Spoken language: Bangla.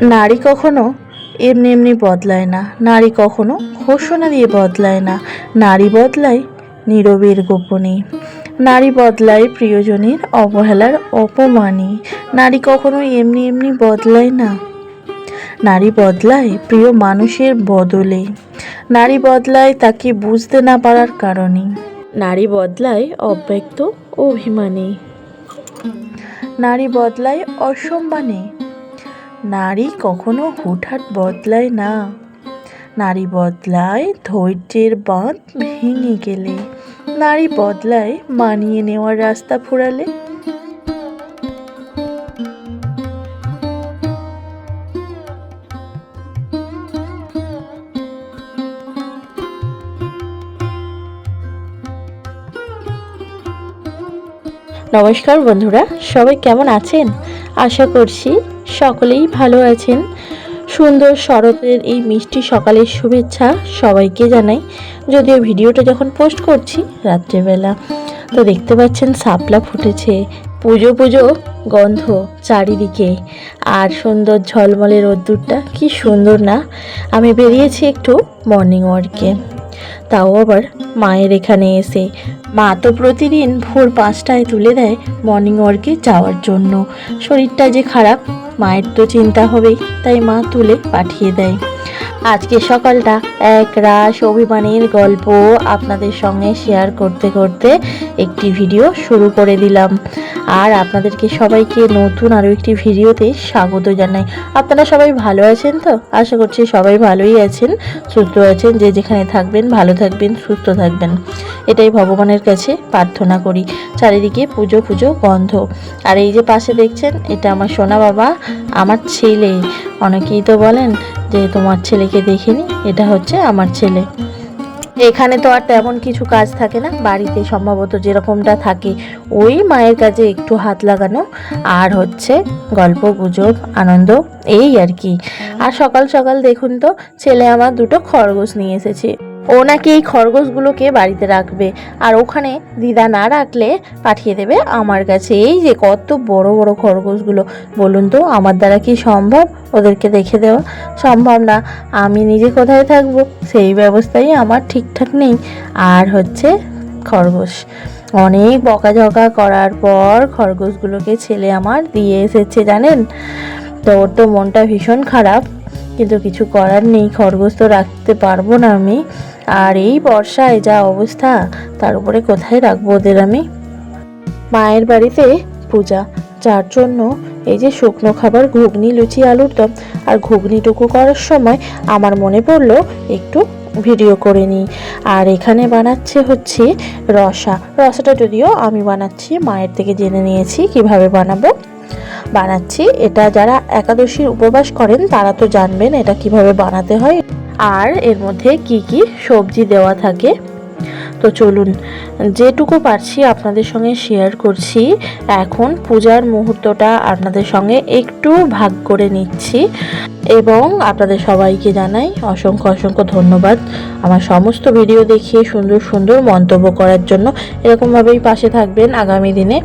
নারী কখনো এমনি এমনি বদলায় না। নারী কখনো ঘোষণা দিয়ে বদলায় না। নারী বদলায় নীরবের গোপনে। নারী বদলায় প্রিয়জনের অবহেলার অপমানে। নারী কখনো এমনি এমনি বদলায় না। নারী বদলায় প্রিয় মানুষের বদলে। নারী বদলায় তাকে বুঝতে না পারার কারণে। নারী বদলায় অব্যক্ত অভিমানে। নারী বদলায় অসম্মানে। নারী কখনো হুটহাট বদলায় না। নারী বদলায় ধৈর্যের বাঁধ ভেঙে গেলে। নারী বদলায় মানিয়ে নেওয়ার রাস্তা ফুরালে। নমস্কার বন্ধুরা, সবাই কেমন আছেন? আশা করছি সকলেই ভালো আছেন। সুন্দর শরতের এই মিষ্টি সকালের শুভেচ্ছা সবাইকে জানাই। যদিও ভিডিওটা যখন পোস্ট করছি রাত্রেবেলা, তো দেখতে পাচ্ছেন সাপলা ফুটেছে। পুজো পুজো গন্ধ চারিদিকে। আর সুন্দর ঝলমলে রোদ্দুরটা, কি সুন্দর না? আমি বেরিয়েছি একটু মর্নিং ওয়ার্কে তাও আবার মায়ের এখানে এসে মা তো প্রতিদিন ভোর পাঁচটায় তুলে দেয় মর্নিং ওয়ার্কে যাওয়ার জন্য। শরীরটা যে খারাপ, মায়ের তো চিন্তা হবেই, তাই মা তুলে পাঠিয়ে দেয়। আজকে সকালটা এক রাস অভিমানের গল্প আপনাদের সঙ্গে শেয়ার করতে করতে একটি ভিডিও শুরু করে দিলাম। আর আপনাদেরকে সবাইকে নতুন আরও একটি ভিডিওতে স্বাগত জানাই। আপনারা সবাই ভালো আছেন তো? আশা করছি সবাই ভালোই আছেন, সুস্থ আছেন, যে যেখানে থাকবেন, ভালো থাকবেন, সুস্থ থাকবেন। এটাই ভগবানের কাছে প্রার্থনা করি। চারিদিকে পুজো পুজো, গন্ধ। আর এই যে পাশে দেখছেন, এটা আমার সোনা বাবা, আমার ছেলে। অনেকেই তো বলেন যে তোমার ছেলেকে দেখিনি, এটা হচ্ছে আমার ছেলে। এখানে তো আর তেমন কিছু কাজ থাকে না, বাড়িতে সম্ভবত যেরকমটা থাকে, ওই মায়ের কাজে একটু হাত লাগানো, আর হচ্ছে গল্প, গুজব, আনন্দ, এই আর কি। আর সকাল সকাল দেখুন তো, ছেলে আমার দুটো খরগোশ নিয়ে এসেছে। ও নাকি এই খরগোশগুলোকে বাড়িতে রাখবে আর ওখানে দিদা না রাখলে পাঠিয়ে দেবে আমার কাছে। এই যে কত বড় বড় খরগোশগুলো, বলুন তো, আমার দ্বারা কি সম্ভব? ওদেরকে দেখে দেওয়া সম্ভব না। আমি নিজে কোথায় থাকব? সেই ব্যবস্থাই আমার ঠিকঠাক নেই। আর হচ্ছে খরগোশ। অনেক বকাঝকা করার পর খরগোশগুলোকে ছেলে আমার দিয়ে এসেছে, জানেন? তো ওর তো মনটা ভীষণ খারাপ, কিন্তু কিছু করার নেই। খরগোশ তো রাখতে পারব না আমি। আর এই বর্ষায় যা অবস্থা, তার উপরে কোথায় রাখব ওদের আমি? মায়ের বাড়িতে পূজা, যার জন্য এই যে শুকনো খাবার, ঘুগনি, লুচি, আলুর দম, আর ঘুগনিটুকু করার সময় আমার মনে পড়ল, একটু ভিডিও করে নিই। আর এখানে বানাচ্ছে হচ্ছে রসা। রসাটা যদিও আমি বানাচ্ছি, মায়ের থেকে জেনে নিয়েছি কীভাবে বানাবো। বানাচ্ছি, এটা যারা একাদশীর উপবাস করেন, তারা তো জানবেন এটা কীভাবে বানাতে হয়। আর এর মধ্যে কি কি সবজি দেওয়া থাকে? তো চলুন, যেটুকু পারছি আপনাদের সঙ্গে শেয়ার করছি। এখন পূজার মুহূর্তটা আপনাদের সঙ্গে একটু ভাগ করে নিচ্ছি এবং আপনাদের সবাইকে জানাই অসংখ্য অসংখ্য ধন্যবাদ আমার সমস্ত ভিডিও দেখিয়ে সুন্দর সুন্দর মন্তব্য করার জন্য। এরকমভাবেই পাশে থাকবেন আগামী দিনে।